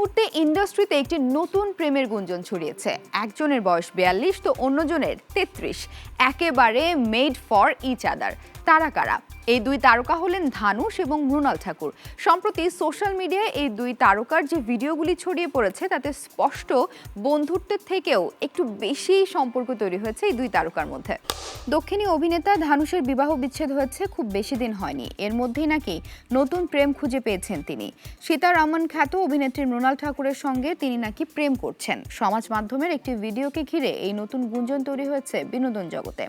মুহূর্তে ইন্ডাস্ট্রিতে একটি নতুন প্রেমের গুঞ্জন ছড়িয়েছে। একজনের বয়স বিয়াল্লিশ, তো অন্যজনের তেত্রিশ। একেবারে মেড ফর ইচ আদার তারা কারা? এই দুই তারকা হলেন ধানুষ এবং মৃণাল ঠাকুর। সম্প্রতি সোশ্যাল মিডিয়ায় এই দুই তারকার যে ভিডিওগুলি ছড়িয়ে পড়েছে, তাতে স্পষ্ট বন্ধুত্বের থেকেও একটু বেশি সম্পর্ক তৈরি হয়েছে এই দুই তারকার মধ্যে। দক্ষিণী অভিনেতা ধানুষের বিবাহ বিচ্ছেদ হয়েছে, খুব বেশি দিন হয়নি। এর মধ্যেই নাকি নতুন প্রেম খুঁজে পেয়েছেন তিনি। সীতারামন খ্যাত অভিনেত্রী মৃণাল ঠাকুরের সঙ্গে তিনি নাকি প্রেম করছেন। সমাজ মাধ্যমের একটি ভিডিওকে ঘিরে এই নতুন গুঞ্জন তৈরি হয়েছে বিনোদন জগতে।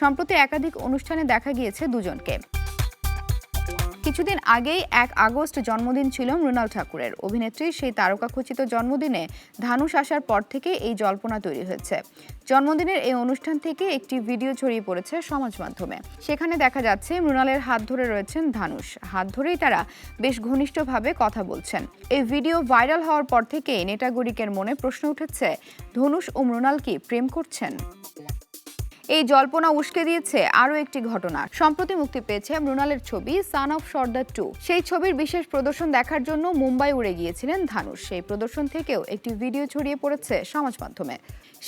সম্প্রতি একাধিক অনুষ্ঠানে দেখা গিয়েছে দুজনকে। কিছুদিন আগেই এক আগস্ট জন্মদিন ছিল মৃণাল ঠাকুরের। অভিনেত্রীর সেই তারকাখচিত জন্মদিনে ধানুষ আসার পর থেকে এই জল্পনা তৈরি হয়েছে। জন্মদিনের এই অনুষ্ঠান থেকে একটি ভিডিও ছড়িয়ে পড়েছে সমাজ মাধ্যমে। সেখানে দেখা যাচ্ছে মৃণালের হাত ধরে রয়েছেন ধানুষ। হাত ধরেই তারা বেশ ঘনিষ্ঠভাবে কথা বলছেন। এই ভিডিও ভাইরাল হওয়ার পর থেকে নেটাগরিকের মনে প্রশ্ন উঠেছে, ধনুষ ও মৃণাল কি প্রেম করছেন? এই জল্পনা উস্কে দিয়েছে আরও একটি ঘটনা। সম্প্রতি মুক্তি পেয়েছে মৃণালের ছবি সান অফ সর্দার টু সেই ছবির বিশেষ প্রদর্শন দেখার জন্য মুম্বাই উড়ে গিয়েছিলেন ধানুষ সেই প্রদর্শন থেকেও একটি ভিডিও ছড়িয়ে পড়েছে সমাজ মাধ্যমে।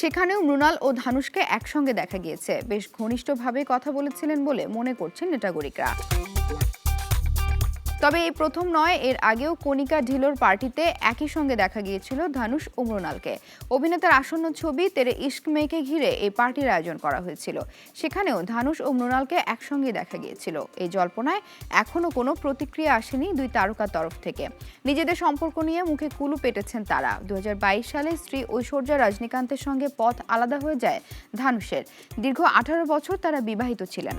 সেখানেও মৃণাল ও ধানুষকে একসঙ্গে দেখা গিয়েছে। বেশ ঘনিষ্ঠভাবে কথা বলেছিলেন বলে মনে করছেন নেটাগরিকরা তবে এই প্রথম নয়, এর আগেও কণিকা ঢিলোর পার্টিতে একই সঙ্গে দেখা গিয়েছিল ধানুষ ও মৃণালকে অভিনেতার আসন্ন ছবি তেরে ইস্ক মেয়েকে ঘিরে এই পার্টির আয়োজন করা হয়েছিল। সেখানেও ধানুষ ও মৃণালকে একসঙ্গে দেখা গিয়েছিল। এই জল্পনায় এখনও কোনো প্রতিক্রিয়া আসেনি দুই তারকার তরফ থেকে। নিজেদের সম্পর্ক নিয়ে মুখে কুলু পেটেছেন তারা। দুই হাজার বাইশ সালে স্ত্রী ঐশ্বর্যা রজনীকান্তের সঙ্গে পথ আলাদা হয়ে যায় ধানুষের দীর্ঘ আঠারো বছর তারা বিবাহিত ছিলেন।